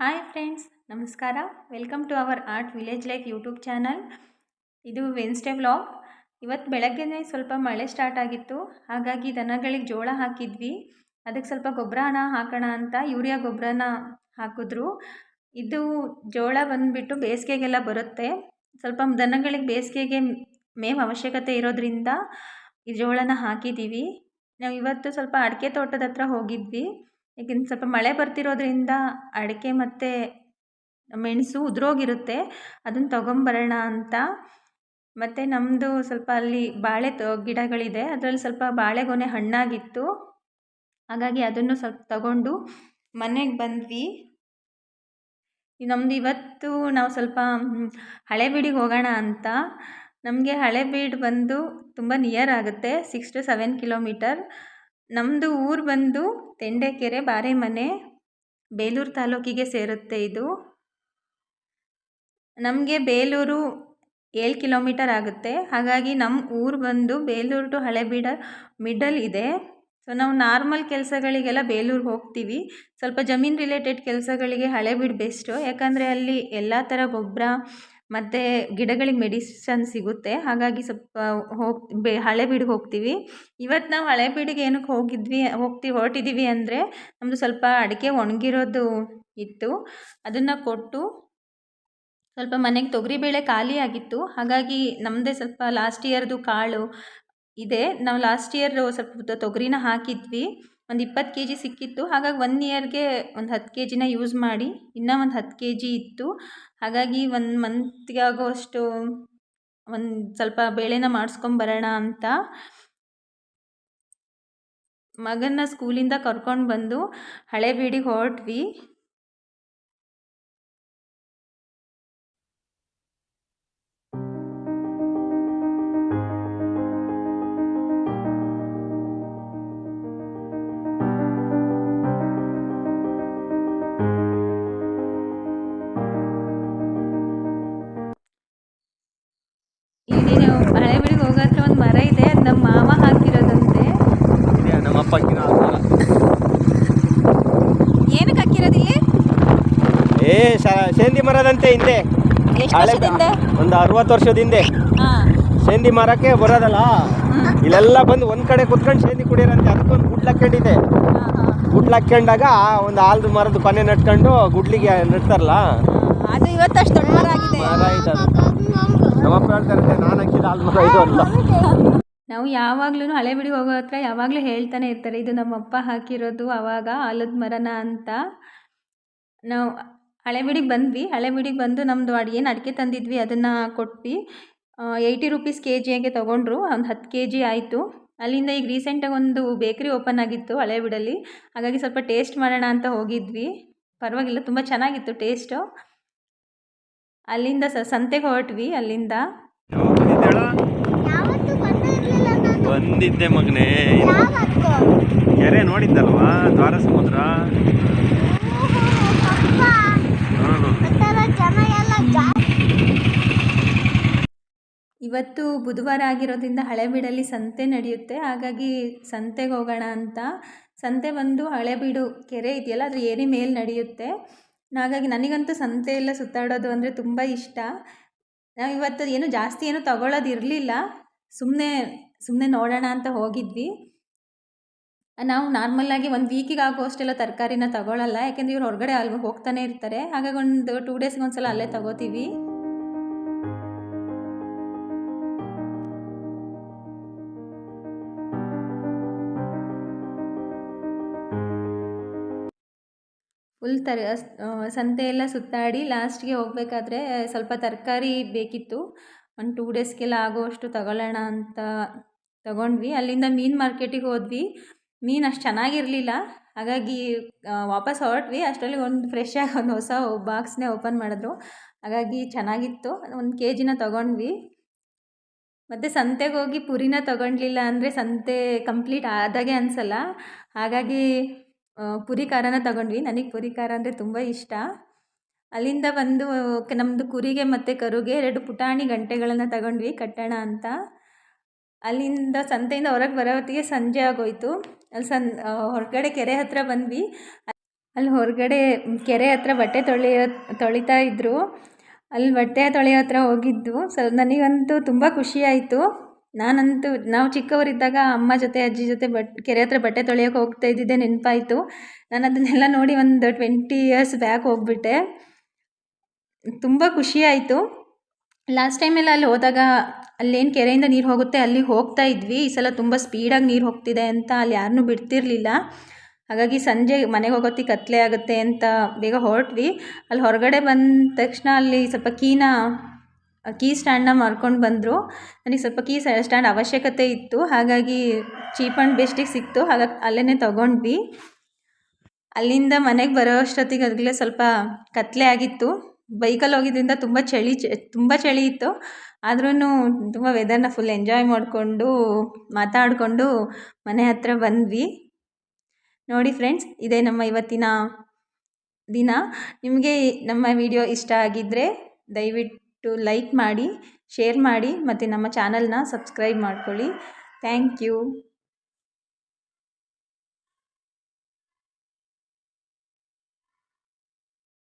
Hi friends ನಮಸ್ಕಾರ. Welcome to our art village life YouTube channel ಇದು Wednesday vlog ಇವತ್ತು ಬೆಳಗ್ಗೆನೇ ಸ್ವಲ್ಪ ಮಳೆ ಸ್ಟಾರ್ಟ್ ಆಗಿತ್ತು. ಹಾಗಾಗಿ ದನಗಳಿಗೆ ಜೋಳ ಹಾಕಿದ್ವಿ. ಅದಕ್ಕೆ ಸ್ವಲ್ಪ ಗೊಬ್ಬರನ ಹಾಕೋಣ ಅಂತ ಯೂರಿಯಾ ಗೊಬ್ಬರನ ಹಾಕಿದ್ರು. ಇದು ಜೋಳ ಬಂದುಬಿಟ್ಟು ಬೇಸಿಗೆಗೆಲ್ಲ ಬರುತ್ತೆ. ಸ್ವಲ್ಪ ದನಗಳಿಗೆ ಬೇಸಿಗೆಗೆ ಮೇವು ಅವಶ್ಯಕತೆ ಇರೋದ್ರಿಂದ ಈ ಜೋಳನ ಹಾಕಿದ್ದೀವಿ ನಾವು ಇವತ್ತು ಸ್ವಲ್ಪ ಅಡಿಕೆ ತೋಟದ ಹತ್ರ ಹೋಗಿದ್ವಿ. ಏಕೆಂದ್ರೆ ಸ್ವಲ್ಪ ಮಳೆ ಬರ್ತಿರೋದ್ರಿಂದ ಅಡಿಕೆ ಮತ್ತು ಮೆಣಸು ಉದುರೋಗಿರುತ್ತೆ. ಅದನ್ನು ತೊಗೊಂಬರೋಣ ಅಂತ. ಮತ್ತು ನಮ್ಮದು ಸ್ವಲ್ಪ ಅಲ್ಲಿ ಬಾಳೆ ತೊ, ಗಿಡಗಳಿದೆ. ಅದರಲ್ಲಿ ಸ್ವಲ್ಪ ಬಾಳೆಗೊನೆ ಹಣ್ಣಾಗಿತ್ತು. ಹಾಗಾಗಿ ಅದನ್ನು ಸ್ವಲ್ಪ ತಗೊಂಡು ಮನೆಗೆ ಬಂದ್ವಿ. ನಮ್ದು ಇವತ್ತು ನಾವು ಸ್ವಲ್ಪ ಹಳೇಬೀಡಿಗೆ ಹೋಗೋಣ ಅಂತ. ನಮಗೆ ಹಳೆಬೀಡು ಬಂದು ತುಂಬ ನಿಯರ್ ಆಗುತ್ತೆ ಸಿಕ್ಸ್ ಟು ಸೆವೆನ್ ಕಿಲೋಮೀಟರ್ ನಮ್ಮದು ಊರು ಬಂದು ತೆಂಡೆಕೆರೆ ಬಾರೆಮನೆ, ಬೇಲೂರು ತಾಲೂಕಿಗೆ ಸೇರುತ್ತೆ ಇದು. ನಮಗೆ ಬೇಲೂರು ಏಳು ಕಿಲೋಮೀಟರ್ ಆಗುತ್ತೆ. ಹಾಗಾಗಿ ನಮ್ಮ ಊರು ಬಂದು ಬೇಲೂರು ಟು ಹಳೆಬೀಡ ಮಿಡಲ್ ಇದೆ. ಸೊ, ನಾವು ನಾರ್ಮಲ್ ಕೆಲಸಗಳಿಗೆಲ್ಲ ಬೇಲೂರಿಗೆ ಹೋಗ್ತೀವಿ. ಸ್ವಲ್ಪ ಜಮೀನು ರಿಲೇಟೆಡ್ ಕೆಲಸಗಳಿಗೆ ಹಳೆಬೀಡು ಬೆಸ್ಟು ಯಾಕಂದರೆ ಅಲ್ಲಿ ಎಲ್ಲ ಥರ ಗೊಬ್ಬರ ಮತ್ತು ಗಿಡಗಳಿಗೆ ಮೆಡಿಸನ್ ಸಿಗುತ್ತೆ. ಹಾಗಾಗಿ ಸ್ವಲ್ಪ ಹೋಗಿ, ಬೆ ಹಳೆಬೀಡಿಗೆ ಹೋಗ್ತೀವಿ. ಇವತ್ತು ನಾವು ಹಳೆಬೀಡಿಗೆ ಏನಕ್ಕೆ ಹೋಗಿದ್ವಿ, ಹೋಗ್ತೀವಿ ಹೊರಟಿದ್ದೀವಿ ಅಂದರೆ ನಮ್ಮದು ಸ್ವಲ್ಪ ಅಡಿಕೆ ಒಣಗಿರೋದು ಇತ್ತು. ಅದನ್ನು ಕೊಟ್ಟು ಸ್ವಲ್ಪ ಮನೆಗೆ ತೊಗರಿಬೇಳೆ ಖಾಲಿ ಆಗಿತ್ತು. ಹಾಗಾಗಿ ನಮ್ಮದೇ ಸ್ವಲ್ಪ ಲಾಸ್ಟ್ ಇಯರ್ದು ಕಾಳು ಇದೆ. ನಾವು ಲಾಸ್ಟ್ ಇಯರ್ ಸ್ವಲ್ಪ ತೊಗರಿನ ಹಾಕಿದ್ವಿ. ಒಂದು ಇಪ್ಪತ್ತು ಕೆ ಜಿ ಸಿಕ್ಕಿತ್ತು. ಹಾಗಾಗಿ ಒನ್ ಇಯರ್ಗೆ ಒಂದು ಹತ್ತು ಕೆ ಜಿನ ಯೂಸ್ ಮಾಡಿ, ಇನ್ನೂ ಒಂದು ಹತ್ತು ಕೆ ಜಿ ಇತ್ತು. ಹಾಗಾಗಿ ಒಂದು ಮಂತ್ಗೆ ಆಗೋವಷ್ಟು ಒಂದು ಸ್ವಲ್ಪ ಬೇಳೆನ ಮಾಡಿಸ್ಕೊಂಬರೋಣ ಅಂತ ಮಗನ ಸ್ಕೂಲಿಂದ ಕರ್ಕೊಂಡು ಬಂದು ಹಳೇಬೀಡಿಗೆ ಹೊರಟ್ವಿ. ಏ ಸೇಂದಿ ಮರದಂತೆ ಹಿಂದೆ. ಹಳೆ ಒಂದು ಅರವತ್ತು ವರ್ಷದ ಹಿಂದೆ. ಸೇಂದಿ ಮರಕ್ಕೆ ಬರೋದಲ್ಲ? ಇಲ್ಲೆಲ್ಲ ಬಂದು ಒಂದ್ ಕಡೆ ಕುತ್ಕೊಂಡು ಸೇಂದಿ ಕುಡಿಯೋರಂತೆ. ಅದಕ್ಕೊಂದು ಗುಡ್ಲು ಹಾಕೊಂಡಿದೆ ಗುಡ್ಲ ಹಾಕೊಂಡಾಗ ಒಂದು ಆಲ್ದು ಮರದ ಕೊನೆ ನಟ್ಕೊಂಡು ಗುಡ್ಲಿಗೆ ನಡ್ತಾರಲ್ಲ? ಅದು ಇವತ್ತಷ್ಟು ದೊಡ್ಡ ಮರ ಆಗಿದೆ. ಮರ ಇದೆ ನಮ್ಮಪ್ಪ ಹೇಳ್ತಾರಂತೆ ನಾನು ಹಾಕಿದ ಆಲ್ದ ಮರ ಇದು ಅಲ್ಲ. ನಾವು ಯಾವಾಗ್ಲೂ ಬಿಡಿ ಹೋಗೋ ಹತ್ರ ಯಾವಾಗಲೂ ಹೇಳ್ತಾನೆ ಇರ್ತಾರೆ ಇದು ನಮ್ಮಪ್ಪ ಹಾಕಿರೋದು ಆವಾಗ ಆಲದ ಮರನ ಅಂತ. ನಾವು ಹಳೇಬೀಡಿಗೆ ಬಂದ್ವಿ. ಹಳೇಬೀಡಿಗೆ ಬಂದು ನಮ್ಮದು ಅಡುಗೆ ಏನು ಅಡಿಕೆ ತಂದಿದ್ವಿ. ಅದನ್ನು ಕೊಟ್ವಿ. ಏಯ್ಟಿ ರುಪೀಸ್ ಕೆ ಜಿಗೆ ತೊಗೊಂಡ್ರು. ಒಂದು ಹತ್ತು ಕೆ ಜಿ ಆಯಿತು. ಅಲ್ಲಿಂದ ಈಗ ರೀಸೆಂಟಾಗಿ ಒಂದು ಬೇಕ್ರಿ ಓಪನ್ ಆಗಿತ್ತು ಹಳೇಬೀಡಲ್ಲಿ ಹಾಗಾಗಿ ಸ್ವಲ್ಪ ಟೇಸ್ಟ್ ಮಾಡೋಣ ಅಂತ ಹೋಗಿದ್ವಿ. ಪರವಾಗಿಲ್ಲ ತುಂಬ ಚೆನ್ನಾಗಿತ್ತು ಟೇಸ್ಟು ಅಲ್ಲಿಂದ ಸ ಸಂತೆಗೆ ಹೊರಟ್ವಿ ಅಲ್ಲಿಂದ. ಯಾವತ್ತೂ ಬಂದೇ ನಾನು. ಬಂದಿದ್ದೆ ಮಗನೇ. ಕೆರೆ ನೋಡಿದ್ದಲ್ವಾ? ದ್ವಾರ ಸಮುದ್ರ ಅಪ್ಪ ಮತ್ತರ ಜನ ಎಲ್ಲ ಜಾಸ್ತಿ ಇವತ್ತು ಬುಧವಾರ ಆಗಿರೋದ್ರಿಂದ ಹಳೆಬೀಡಲ್ಲಿ ಸಂತೆ ನಡೆಯುತ್ತೆ. ಹಾಗಾಗಿ ಸಂತೆಗೆ ಹೋಗೋಣ ಅಂತ. ಸಂತೆ ಬಂದು ಹಳೆಬೀಡು ಕೆರೆ ಇದೆಯಲ್ಲ ಅದ್ರ ಏರಿ ಮೇಲೆ ನಡೆಯುತ್ತೆ. ಹಾಗಾಗಿ ನನಗಂತೂ ಸಂತೆ ಎಲ್ಲ ಸುತ್ತಾಡೋದು ಅಂದರೆ ತುಂಬ ಇಷ್ಟ. ನಾವು ಇವತ್ತು ಏನು ಜಾಸ್ತಿ ಏನು ತಗೊಳ್ಳೋದು ಇರಲಿಲ್ಲ ಸುಮ್ಮನೆ ಸುಮ್ಮನೆ ನೋಡೋಣ ಅಂತ ಹೋಗಿದ್ವಿ. ನಾವು ನಾರ್ಮಲಾಗಿ ಒಂದು ವೀಕಿಗೆ ಆಗುವಷ್ಟೆಲ್ಲ ತರಕಾರಿನ ತಗೊಳ್ಳಲ್ಲ ಯಾಕೆಂದರೆ ಇವ್ರು ಹೊರಗಡೆ ಅಲ್ಲಿ ಹೋಗ್ತಾನೆ ಇರ್ತಾರೆ. ಹಾಗಾಗಿ ಒಂದು ಟೂ ಡೇಸ್ಗೆ ಒಂದ್ಸಲ ಅಲ್ಲೇ ತಗೋತೀವಿ. ಫುಲ್ ತರ ಸಂತೆ ಎಲ್ಲ ಸುತ್ತಾಡಿ ಲಾಸ್ಟ್ಗೆ ಹೋಗ್ಬೇಕಾದ್ರೆ ಸ್ವಲ್ಪ ತರಕಾರಿ ಬೇಕಿತ್ತು. ಒಂದು ಟೂ ಡೇಸ್ಗೆಲ್ಲ ಆಗುವಷ್ಟು ತಗೊಳ್ಳೋಣ ಅಂತ ತಗೊಂಡ್ವಿ. ಅಲ್ಲಿಂದ ಮೀನು ಮಾರ್ಕೆಟಿಗೆ ಹೋದ್ವಿ. ಮೀನು ಅಷ್ಟು ಚೆನ್ನಾಗಿರಲಿಲ್ಲ. ಹಾಗಾಗಿ ವಾಪಸ್ ಹೊರಟ್ವಿ. ಅಷ್ಟರಲ್ಲಿ ಒಂದು ಫ್ರೆಶ್ ಒಂದು ಹೊಸ ಬಾಕ್ಸ್ನೇ ಓಪನ್ ಮಾಡಿದ್ರು. ಹಾಗಾಗಿ ಚೆನ್ನಾಗಿತ್ತು. ಒಂದು ಕೆ ಜಿನ ತಗೊಂಡ್ವಿ. ಮತ್ತು ಸಂತೆಗೆ ಹೋಗಿ ಪುರಿನ ತಗೊಳ್ಲಿಲ್ಲ ಅಂದರೆ ಸಂತೆ ಕಂಪ್ಲೀಟ್ ಆದಾಗೆ ಅನಿಸಲ್ಲ. ಹಾಗಾಗಿ ಪುರಿ ಖಾರನ ತಗೊಂಡ್ವಿ. ನನಗೆ ಪುರಿ ಖಾರ ಅಂದರೆ ತುಂಬ ಇಷ್ಟ. ಅಲ್ಲಿಂದ ಬಂದು ನಮ್ಮದು ಕುರಿಗೆ ಮತ್ತು ಕರುಗೆ ಎರಡು ಪುಟಾಣಿ ಗಂಟೆಗಳನ್ನು ತಗೊಂಡ್ವಿ, ಕಟ್ಟೋಣ ಅಂತ. ಅಲ್ಲಿಂದ ಸಂತೆಯಿಂದ ಹೊರಗೆ ಬರೋ ಹೊತ್ತಿಗೆ ಸಂಜೆ ಆಗೋಯಿತು. ಅಲ್ಲಿ ಸನ್ ಹೊರಗಡೆ ಕೆರೆ ಹತ್ರ ಬಂದ್ವಿ. ಅಲ್ಲಿ ಹೊರಗಡೆ ಕೆರೆ ಹತ್ರ ಬಟ್ಟೆ ತೊಳೆಯೋ ತೊಳಿತಾ ಇದ್ದರು ಅಲ್ಲಿ ಬಟ್ಟೆ ತೊಳೆಯೋ ಹತ್ರ ಹೋಗಿದ್ದು. ಸೊ, ನನಗಂತೂ ತುಂಬ ಆಯಿತು. ನಾನಂತೂ, ನಾವು ಚಿಕ್ಕವರಿದ್ದಾಗ ಅಮ್ಮ ಜೊತೆ, ಅಜ್ಜಿ ಜೊತೆ ಬಟ್, ಕೆರೆ ಹತ್ರ ಬಟ್ಟೆ ತೊಳೆಯೋಕೆ ಹೋಗ್ತಾ ಇದ್ದಿದ್ದೆ ನೆನಪಾಯಿತು. ನಾನು ಅದನ್ನೆಲ್ಲ ನೋಡಿ ಒಂದು ಟ್ವೆಂಟಿ ಇಯರ್ಸ್ ಬ್ಯಾಕ್ ಹೋಗ್ಬಿಟ್ಟೆ. ತುಂಬ ಖುಷಿ ಆಯಿತು. ಲಾಸ್ಟ್ ಟೈಮೆಲ್ಲ ಅಲ್ಲಿ ಹೋದಾಗ ಅಲ್ಲೇನು ಕೆರೆಯಿಂದ ನೀರು ಹೋಗುತ್ತೆ ಅಲ್ಲಿಗೆ ಹೋಗ್ತಾ ಇದ್ವಿ. ಈ ಸಲ ತುಂಬ ಸ್ಪೀಡಾಗಿ ನೀರು ಹೋಗ್ತಿದೆ ಅಂತ ಅಲ್ಲಿ ಯಾರನ್ನೂ ಬಿಡ್ತಿರ್ಲಿಲ್ಲ. ಹಾಗಾಗಿ ಸಂಜೆ ಮನೆಗೆ ಹೋಗೋತ್ತಿಗೆ ಕತ್ಲೆ ಆಗುತ್ತೆ ಅಂತ ಬೇಗ ಹೊರಟ್ವಿ. ಅಲ್ಲಿ ಹೊರಗಡೆ ಬಂದ ತಕ್ಷಣ ಅಲ್ಲಿ ಸ್ವಲ್ಪ ಕೀನ, ಕೀ ಸ್ಟ್ಯಾಂಡ್ನ ಮಾರ್ಕೊಂಡು ಬಂದರು. ನನಗೆ ಸ್ವಲ್ಪ ಕೀ ಸ್ಟ್ಯಾಂಡ್ ಅವಶ್ಯಕತೆ ಇತ್ತು. ಹಾಗಾಗಿ ಚೀಪ್ ಆ್ಯಂಡ್ ಬೆಸ್ಟಿಗೆ ಸಿಕ್ತು. ಹಾಗಾಗಿ ಅಲ್ಲೇ ತೊಗೊಂಡ್ವಿ. ಅಲ್ಲಿಂದ ಮನೆಗೆ ಬರೋ ಅಷ್ಟೊತ್ತಿಗೆ ಆಗಲೇ ಸ್ವಲ್ಪ ಕತ್ಲೆ ಆಗಿತ್ತು. ಬೈಕಲ್ಲಿ ಹೋಗಿದ್ದರಿಂದ ತುಂಬ ಚಳಿ ತುಂಬ ಚಳಿ ಇತ್ತು. ಆದ್ರೂ ತುಂಬ ವೆದರ್ನ ಫುಲ್ ಎಂಜಾಯ್ ಮಾಡಿಕೊಂಡು, ಮಾತಾಡಿಕೊಂಡು ಮನೆ ಹತ್ರ ಬಂದ್ವಿ. ನೋಡಿ ಫ್ರೆಂಡ್ಸ್ ಇದೇ ನಮ್ಮ ಇವತ್ತಿನ ದಿನ. ನಿಮಗೆ ನಮ್ಮ ವಿಡಿಯೋ ಇಷ್ಟ ಆಗಿದ್ದರೆ ದಯವಿಟ್ಟು ಲೈಕ್ ಮಾಡಿ ಶೇರ್ ಮಾಡಿ, ಮತ್ತು ನಮ್ಮ ಚಾನಲ್ನ ಸಬ್ಸ್ಕ್ರೈಬ್ ಮಾಡ್ಕೊಳ್ಳಿ. Thank you